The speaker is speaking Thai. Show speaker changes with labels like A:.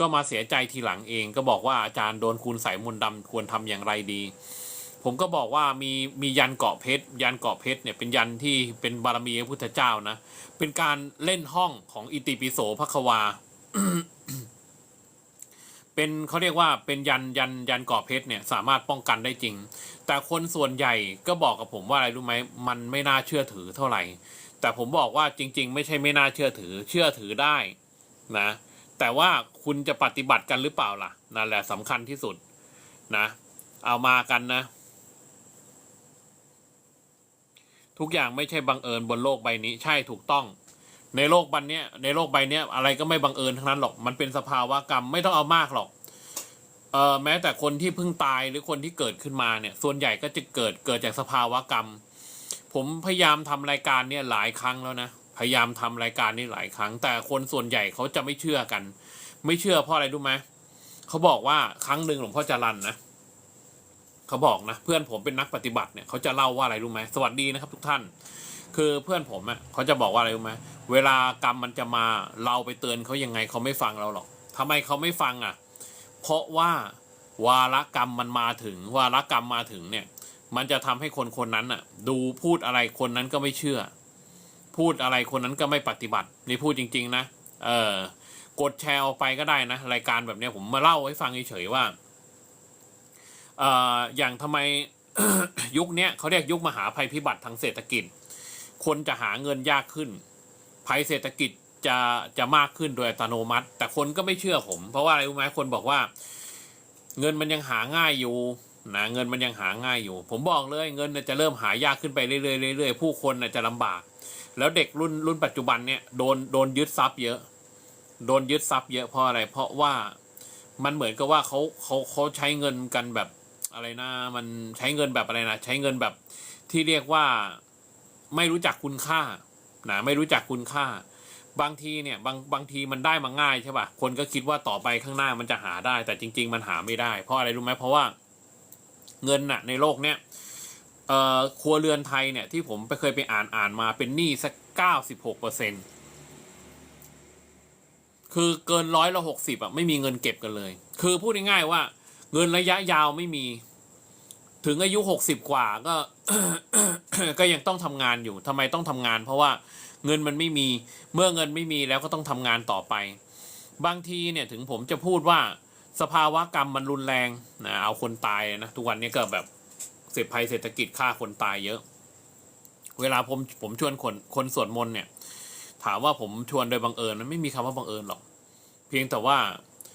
A: ก็มาเสียใจทีหลังเอง ก็บอกว่าอาจารย์โดนคุณใส่มนต์ดำควรทำอย่างไรดี ผมก็บอกว่ามีมียันเกาะเพชรยันเกาะเพชรเนี่ยเป็นยันที่เป็นบารมีพระพุทธเจ้านะ เป็นการเล่นห้องของอิติปิโสภควา เป็นเขาเรียกว่าเป็นยันยันยันเกาะเพชรเนี่ยสามารถป้องกันได้จริง แต่คนส่วนใหญ่ก็บอกกับผมว่าอะไรรู้ไหมมันไม่น่าเชื่อถือเท่าไหร่ แต่ผมบอกว่าจริง ๆ ไม่ใช่ไม่น่าเชื่อถือเชื่อถือได้นะ แต่ว่าคุณจะปฏิบัติกันหรือเปล่าล่ะนั่นแหละสำคัญที่สุดนะ เอามากันนะ ทุกอย่างไม่ใช่บังเอิญบนโลกใบนี้ ใช่ถูกต้อง ในโลกใบเนี้ยในโลกใบเนี้ยอะไรก็ไม่บังเอิญทั้งนั้นหรอกมันเป็นสภาวะกรรมไม่ต้องเอามากหรอกเออแม้แต่คนที่เพิ่งตายหรือคนที่เกิดขึ้นมาเนี่ย ส่วนใหญ่ก็จะเกิดเกิดจากสภาวะกรรม ผมพยายามทำรายการเนี่ยหลายครั้งแล้วนะ พยายามทำรายการนี้หลายครั้ง แต่คนส่วนใหญ่เขาจะไม่เชื่อกัน ไม่เชื่อเพราะอะไรรู้ไหมเขาบอกว่าครั้งหนึ่งหลวงพ่อจรันนะเขาบอกนะเพื่อนผมเป็นนักปฏิบัติเนี่ยเขาจะเล่าว่าอะไรรู้ไหมสวัสดีนะครับ ทุกท่าน คือเพื่อนผมอะเขาจะบอกว่าอะไรรู้ไหมเวลากรรมมันจะมาเราไปเตือนเขายังไงเขาไม่ฟังเราหรอกทำไมเขาไม่ฟังอะ เพราะว่าวาระกรรมมันมาถึง วาระกรรมมาถึงเนี่ย มันจะทำให้คนคนนั้นอะ ดูพูดอะไรคนนั้นก็ไม่เชื่อ พูดอะไรคนนั้นก็ไม่ปฏิบัตินี่พูดจริง ๆ นะ เออกดแชร์ออกไปก็ได้นะ รายการแบบนี้ผมมาเล่าให้ฟังเฉยๆว่าเอ่ออย่างทำไมยุคนี้เขาเรียกยุคมหาภัยพิบัติทางเศรษฐกิจ คนจะหาเงินยากขึ้น ภัยเศรษฐกิจจะจะมากขึ้นโดยอัตโนมัติ แต่คนก็ไม่เชื่อผม เพราะว่าอะไรรู้ไหมคนบอกว่า เงินมันยังหาง่ายอยู่นะเงินมันยังหาง่ายอยู่ ผมบอกเลยเงินจะเริ่มหายากขึ้นไปเรื่อยๆเรื่อยๆผู้คนจะลำบาก แล้วเด็กรุ่นรุ่นปัจจุบันเนี่ยโดนโดนยึดทรัพย์เยอะ โดนยึดทรัพย์เยอะเพราะอะไร เพราะว่ามันเหมือนกับว่าเขาเขาเขาใช้เงินกันแบบอะไรนะ มันใช้เงินแบบอะไรนะ ใช้เงินแบบที่เรียกว่าไม่รู้จักคุณค่านะไม่รู้จักคุณค่า บางทีเนี่ยบางบางทีมันได้มาง่ายใช่ป่ะคนก็คิดว่าต่อไปข้างหน้ามันจะหาได้ แต่จริง ๆ มันหาไม่ได้ เพราะอะไรรู้ไหมเพราะว่าเงินน่ะในโลกเนี้ย เอ่อครัวเรือนไทยเนี่ยที่ผมไปเคยไปอ่านอ่านมาเป็นหนี้สักเก้าสิบหกเปอร์เซ็นต์คือเกินร้อยละหกสิบอะไม่มีเงินเก็บกันเลย คือพูดง่ายๆว่า เงินระยะยาวไม่มี ถึงอายุหกสิบกว่าก็ ก็ยังต้องทำงานอยู่ทำไมต้องทำงาน เพราะว่าเงินมันไม่มีเมื่อเงินไม่มีแล้วก็ต้องทำงานต่อไป บางทีเนี่ยถึงผมจะพูดว่าสภาวะกรรมมันรุนแรงนะเอาคนตายนะทุกวันนี้ก็แบบ เสียภัยเศรษฐกิจฆ่าคนตายเยอะ เวลาผมผมชวนคนคนสวดมนต์เนี่ย ถามว่าผมชวนโดยบังเอิญมันไม่มีคำว่าบังเอิญหรอก เพียงแต่ว่า